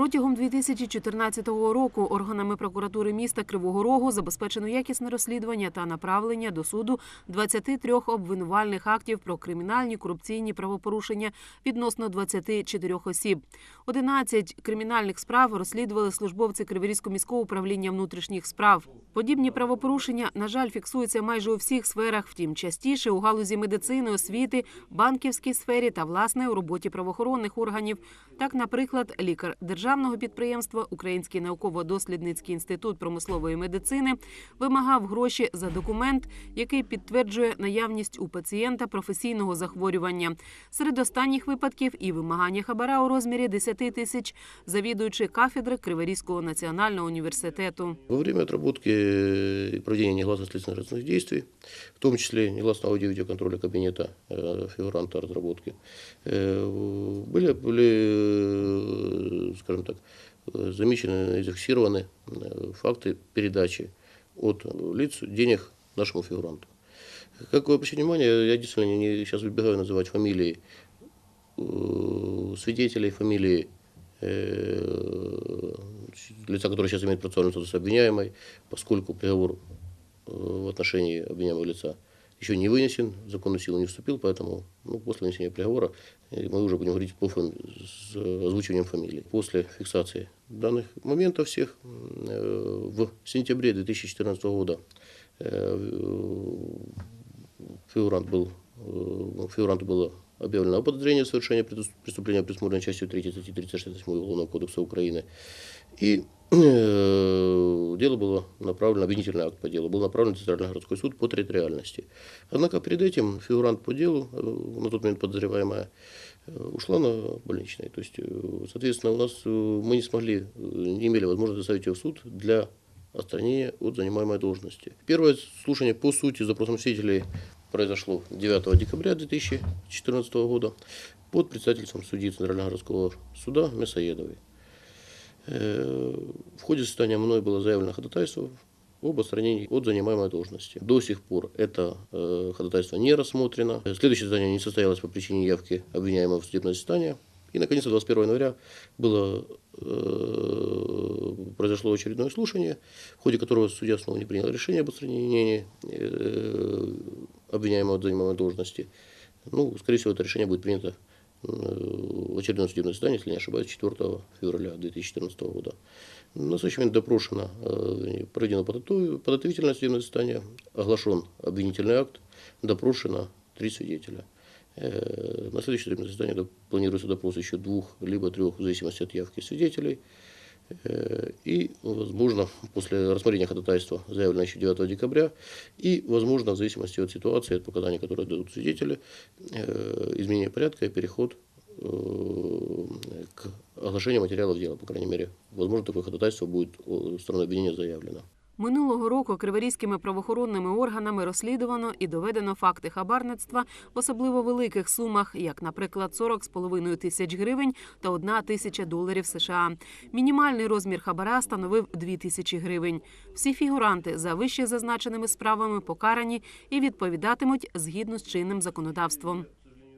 Протягом 2014 року органами прокуратури міста Кривого Рогу забезпечено якісне розслідування та направлення до суду 23 обвинувальних актів про кримінальні корупційні правопорушення відносно 24 осіб. 11 кримінальних справ розслідували службовці Криворізького міського управління внутрішніх справ. Подібні правопорушення, на жаль, фіксуються майже у всіх сферах, втім частіше у галузі медицини, освіти, банківській сфері та власне у роботі правоохоронних органів. Так, наприклад, лікар державного підприємства Український науково-дослідницький інститут промислової медицини вимагав гроші за документ, який підтверджує наявність у пацієнта професійного захворювання. Серед останніх випадків і вимагання хабара у розмірі 10 тисяч завідуючи кафедри Криворізького національного університету. Во время отработки и проведения негласных следственных разных действий, в том числе негласного аудио-видеоконтроля кабинета э, фигуранта разработки, э, были, были, э, скажем так, замечены зафиксированы э, факты передачи от лиц денег нашему фигуранту. Как вы обращите внимание, я действительно не, сейчас выбегаю называть фамилии э, свидетелей, фамилии э, лица, который сейчас имеет процессуальный статус обвиняемой, поскольку приговор в отношении обвиняемого лица еще не вынесен, в законную силу не вступил, поэтому ну, после вынесения приговора э, мы уже будем говорить по фами- с озвучиванием фамилий. После фиксации данных моментов всех э, в сентябре 2014 года э, фигурант был, фигуранту было объявлено о подозрении в совершении преступления, предусмотренной частью 3 статьи 368 Уголовного кодекса Украины. И дело было направлено, обвинительный акт по делу был направлен в Центральный городской суд по территориальности. Однако перед этим фигурант по делу, э, на тот момент подозреваемая, э, ушла на больничный. То есть, э, соответственно, у нас э, мы не смогли, э, не имели возможности доставить ее в суд для отстранения от занимаемой должности. Первое слушание по сути запросом свидетелей произошло 9 декабря 2014 года под председательством судьи Центрального городского суда Мясоедовой. Э, В ходе заседания мной было заявлено ходатайство об отстранении от занимаемой должности. До сих пор это э, ходатайство не рассмотрено. Следующее заседание не состоялось по причине явки обвиняемого в судебное заседание. И, наконец, 21 января было, э, произошло очередное слушание, в ходе которого судья снова не принял решение об отстранении э, обвиняемого от занимаемой должности. Ну, скорее всего, это решение будет принято в очередном судебном заседании, если не ошибаюсь, 4 февраля 2014 года. На настоящий момент допрошено, э, проведено подготов- подготовительное судебное заседание, оглашен обвинительный акт, допрошено три свидетеля. Э, На следующее судебное заседание планируется допрос еще двух, либо трех, в зависимости от явки свидетелей. Э, И, возможно, после рассмотрения ходатайства, заявленного еще 9 декабря, и, возможно, в зависимости от ситуации, от показаний, которые дадут свидетели, э, изменение порядка и переход э, к оглашению материалов дела, по крайней мере. Возможно, такое ходатайство будет стороной обвинения заявлено. Минулого року криворізькими правоохоронними органами розслідувано і доведено факти хабарництва в особливо великих сумах, як, наприклад, 40,5 тисяч гривень та 1 тисяча доларів США. Мінімальний розмір хабара становив 2 тисячі гривень. Всі фігуранти за вище зазначеними справами покарані і відповідатимуть згідно з чинним законодавством.